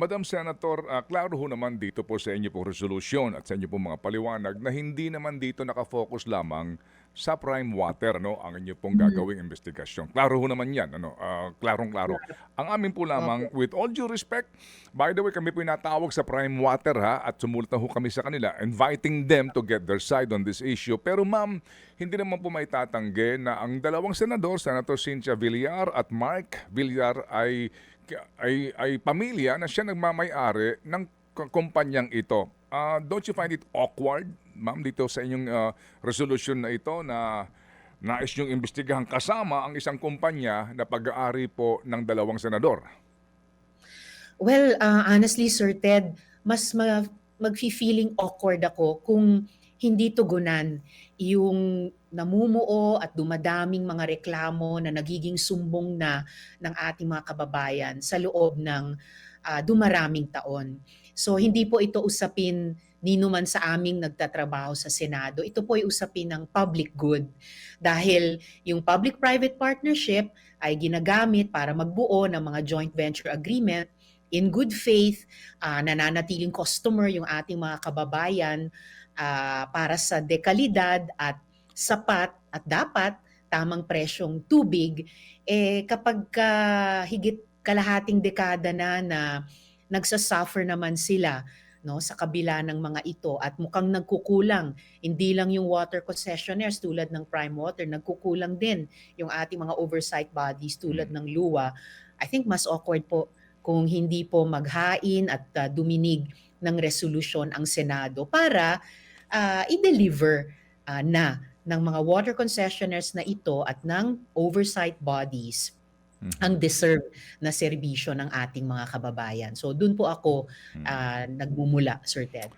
Madam Senator, ah, klaro ho naman dito po sa inyo pong resolution at sa inyo pong mga paliwanag na hindi naman dito nakafocus lamang sa prime water no ang inyo pong gagawing investigasyon. Klaro ho naman 'yan ano, ah, klarong-klaro. Ang amin po lamang with all due respect, by the way kami po inatawag sa prime water ha at sumulta ho kami sa kanila inviting them to get their side on this issue. Pero ma'am, hindi naman po may tatanggi na ang dalawang senador, Senator Cynthia Villar at Mark Villar ay ay ay pamilya na siya nagmamay-ari ng kumpanyang ito. Ah, don't you find it awkward, ma'am, dito sa inyong ah, resolution na ito na nais niyong imbestigahan kasama ang isang kumpanya na pag-aari po ng dalawang senador? Well, ah, honestly, Sir Ted, mas ma magfi-feeling awkward ako kung hindi tugunan yung namumuo at dumadaming mga reklamo na nagiging sumbong na ng ating mga kababayan sa loob ng ah, dumaraming taon. So hindi po ito usapin nino man sa aming nagtatrabaho sa Senado. Ito po ay usapin ng public good dahil yung public-private partnership ay ginagamit para magbuo ng mga joint venture agreement in good faith, ah, nananatiling customer yung ating mga kababayan ah, para sa dekalidad at sapat at dapat tamang presyong tubig, eh kapag ka higit kalahating dekada na na nagsasuffer naman sila no sa kabila ng mga ito at mukhang nagkukulang hindi lang yung water concessionaires tulad ng Prime Water nagkukulang din yung ating mga oversight bodies tulad ng LUA. I think mas awkward po kung hindi po maghain at ah, duminig ng resolusyon ang Senado para ah, i-deliver ah, na ng mga water concessionaires na ito at ng oversight bodies Mhm. ang deserve na serbisyo ng ating mga kababayan. So doon po ako ah, nagmumula, Sir Ted.